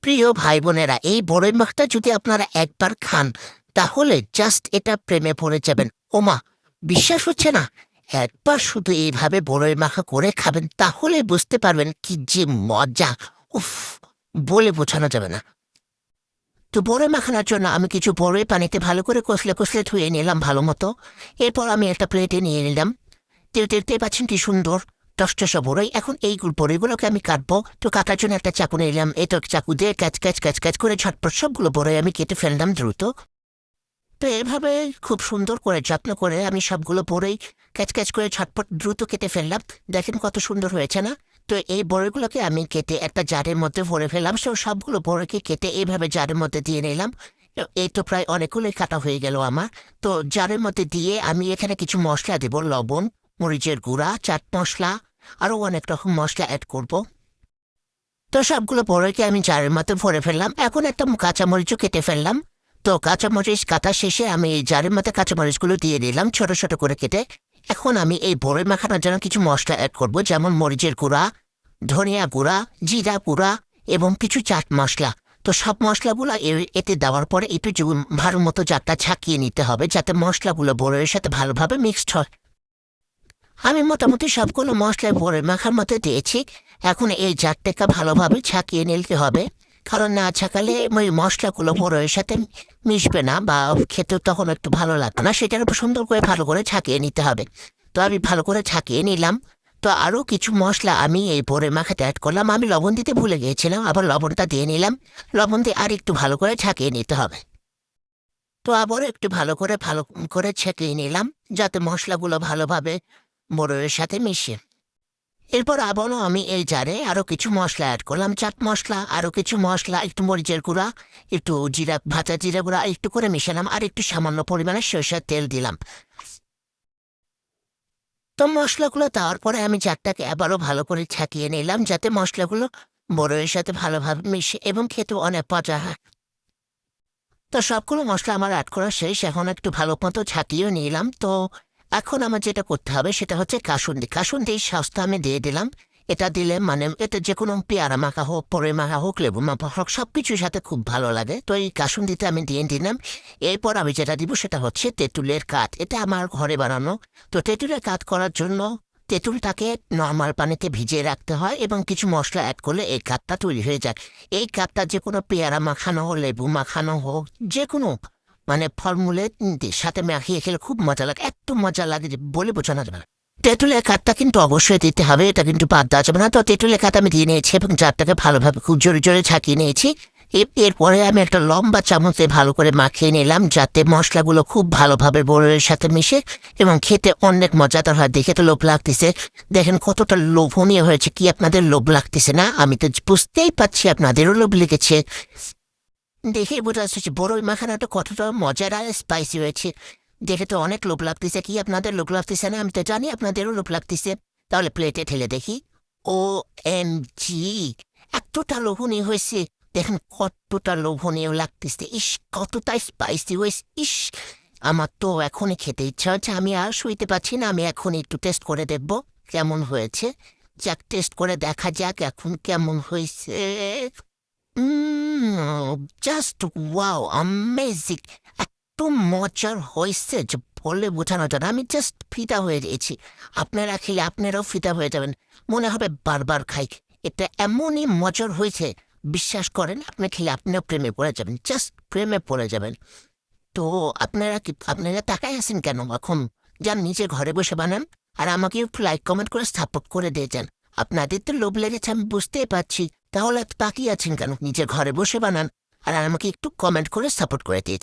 প্রিয় ভাই বোনেরা এই বড়ই মাখটা যদি আপনারা একবার খান, তাহলে জাস্ট এটা প্রেমে পড়ে যাবেন। ওমা, বিশ্বাস হচ্ছে না? একবার শুধু এইভাবে বড়ই মাখা করে খাবেন, তাহলে বুঝতে পারবেন কি যে মজা। উফ, বলে বোঝানো যাবে না। তো বড়ই মাখানোর জন্য আমি কিছু বড়ই পানিতে ভালো করে কষলে কষলে ধুয়ে নিলাম ভালো মতো। এরপর আমি একটা প্লেটে নিয়ে নিলাম। দেখতে পাচ্ছেন কি সুন্দর? টসটসা বড়ই এখন এই বড়ইগুলোকে আমি কাটবো। তো কাটার জন্য একটা চাকু নিলাম। এটা চাকু দিয়ে ক্যাচ ক্যাচ ক্যাচ ক্যাচ করে ঝটপট সবগুলো বড়ই আমি কেটে ফেললাম দ্রুত। তো এভাবে খুব সুন্দর করে যত্ন করে আমি সবগুলো বড়ই ক্যাচ ক্যাচ করে ঝটপট দ্রুত কেটে ফেললাম। দেখেন কত সুন্দর হয়েছে না? তো এই বড়ইগুলোকে আমি কেটে একটা জারের মধ্যে ভরে ফেললাম। সে সবগুলো বড়ইকে কেটে এইভাবে জারের মধ্যে দিয়ে নিলাম। এই তো প্রায় অনেকগুলোই কাটা হয়ে গেল আমার। তো জারের মধ্যে দিয়ে আমি এখানে কিছু মশলা দেব। লবণ, মরিচের গুঁড়া, চাট মশলা আরও অনেক রকম মশলা অ্যাড করব তো সবগুলো বড়ইকে আমি জারের মধ্যে ভরে ফেললাম। এখন একটা কাঁচামরিচও কেটে ফেললাম। তো কাঁচামরিচ কাটা শেষে আমি এই জারের মধ্যে কাঁচামরিচগুলো দিয়ে দিলাম ছোট ছোট করে কেটে। এখন আমি এই বড়ই মাখানোর জন্য কিছু মশলা অ্যাড করব, যেমন মরিচের গুঁড়া, ধনিয়া গুঁড়া, জিরা গুঁড়া এবং কিছু চাট মশলা। তো সব মশলাগুলো এতে দেওয়ার পরে একটু ভালো মতো জাতটা ছাকিয়ে নিতে হবে, যাতে মশলাগুলো বড়ের সাথে ভালোভাবে মিক্সড হয়। আমি মোটামুটি সবগুলো মশলায় বড়ে মাখার মতো দিয়েছি। এখন এই জাতটাকে ভালোভাবে ছাকিয়ে নিতে হবে। কারণ না ছাকালে ওই মশলাগুলো বড়ের সাথে মিশবে না বা খেতে তখন একটু ভালো লাগবে না। সেটার উপর সুন্দর করে ভালো করে ছাকিয়ে নিতে হবে। তো আমি ভালো করে ছাকিয়ে নিলাম। তো আরও কিছু মশলা আমি এই ভোরে মাখাতে অ্যাড করলাম। আমি লবণ দিতে ভুলে গিয়েছিলাম, আবার লবণটা দিয়ে নিলাম। লবণ দিয়ে আর একটু ভালো করে ছাকিয়ে নিতে হবে। তো আবার একটু ভালো করে ভালো করে ছেঁকিয়ে নিলাম। যাতে মশলাগুলো ভালোভাবে মোড়ের সাথে মিশে। এরপর আবারও আমি এই জারে আরও কিছু মশলা অ্যাড করলাম, চাট মশলা আরও কিছু মশলা, একটু মরিচের গুঁড়া, একটু জিরা, ভাজা জিরা গুঁড়া একটু করে মিশালাম আর একটু সামান্য পরিমাণে সরষের তেল দিলাম। তো মশলাগুলো দেওয়ার পরে আমি চারটাকে আবারও ভালো করে ছাকিয়ে নিলাম যাতে মশলাগুলো বড়ের সাথে ভালোভাবে মিশে এবং খেতে অনেক মজা হয়। তো সবগুলো মশলা আমার অ্যাড করা শেষ, এখন একটু ভালো মতো ছাকিয়ে নিলাম। তো এখন আমার যেটা করতে হবে সেটা হচ্ছে কাসুন্দি। কাসুন্দি সস্তা আমি দিয়ে দিলাম। এটা দিলে মানে এটা যে কোনো পেয়ারা মাখা হোক, পরে মাখা হোক, লেবু মাখা হোক সব কিছুর সাথে খুব ভালো লাগে। তো এই কাসুন্দিতে আমি দিয়ে দিলাম। এরপর আমি যেটা দিব সেটা হচ্ছে তেঁতুলের কাঠ। এটা আমার ঘরে বানানো। তো তেঁতুলের কাঠ করার জন্য তেঁতুলটাকে নর্মাল পানিতে ভিজিয়ে রাখতে হয় এবং কিছু মশলা অ্যাড করলে এই কাঠটা তৈরি হয়ে যায়। এই কাঠটা যে কোনো পেয়ারা মাখানো হোক, লেবু মাখানো হোক যে কোনো মানে ফলমূলের সাথে মাখিয়ে খেলে খুব মজা লাগে এত মজা লাগে যে বলে বোঝানো যাবে না। তেঁতুলের কাঠটা কিন্তু অবশ্যই দিতে হবে, এটা কিন্তু বাদ দেওয়া যাবে না। তো তেঁতুলের কাঠ আমি দিয়ে নিয়েছি এবং জারটাকে ভালোভাবে খুব জোরে জোরে ছাকিয়ে নিয়েছি। এরপরে আমি একটা লম্বা চামচে ভালো করে মাখিয়ে নিলাম, যাতে মশলাগুলো খুব ভালোভাবে বড়ের সাথে মিশে এবং খেতে অনেক মজাদার হয়। দেখে তো লোভ লাগতেছে। দেখেন কতটা লোভনীয় হয়েছে, কি আপনাদের লোভ লাগতেছে না? আমি তো বুঝতেই পারছি আপনাদেরও লোভ লেগেছে। দেখে বোঝা যাচ্ছে বড়ই মাখানাটা কতটা মজার আর স্পাইসি হয়েছে। দেখে তো অনেক লোভ লাগতেছে কি আপনাদের লোভ লাগতেছে না? আমি তো জানি আপনাদেরও লোভ লাগতেছে। তাহলে প্লেটে ঠেলে দেখি। ও এম জি এতটা লোভনীয় হয়েছে। দেখেন কতটা লোভনীয় লাগতেছে। ইস, কতটা স্পাইসি হয়েছে। ইস, আমার তো এখনই খেতে ইচ্ছা হচ্ছে। আমি আর শুইতে পারছি না। আমি এখন একটু টেস্ট করে দেখব কেমন হয়েছে। যাক টেস্ট করে দেখা যাক এখন কেমন হয়েছে। জাস্ট ওয়াও অ্যামেজিং এত মজার হয়েছে যে বলে বোঝানো যায়। আমি জাস্ট ফিদা হয়ে গেছি। আপনারা খেলে আপনারাও ফিদা হয়ে যাবেন। মনে হবে বারবার খাই। এটা এমনই মজার হয়েছে। বিশ্বাস করেন, আপনি খেলে আপনিও প্রেমে পড়ে যাবেন। জাস্ট প্রেমে পড়ে যাবেন। তো আপনারা কি, আপনারা তাকাই আছেন কেন এখন? যান নিচে ঘরে বসে বানান। আর আমাকে একটু লাইক কমেন্ট করে সাপোর্ট করে দিয়ে যান। আপনাদের তো লোভ লেগেছে, আমি বুঝতেই পারছি। তাহলে তাকিয়ে আছেন কেন? নিজের ঘরে বসে বানান। আর আমাকে একটু কমেন্ট করে সাপোর্ট করে দিয়ে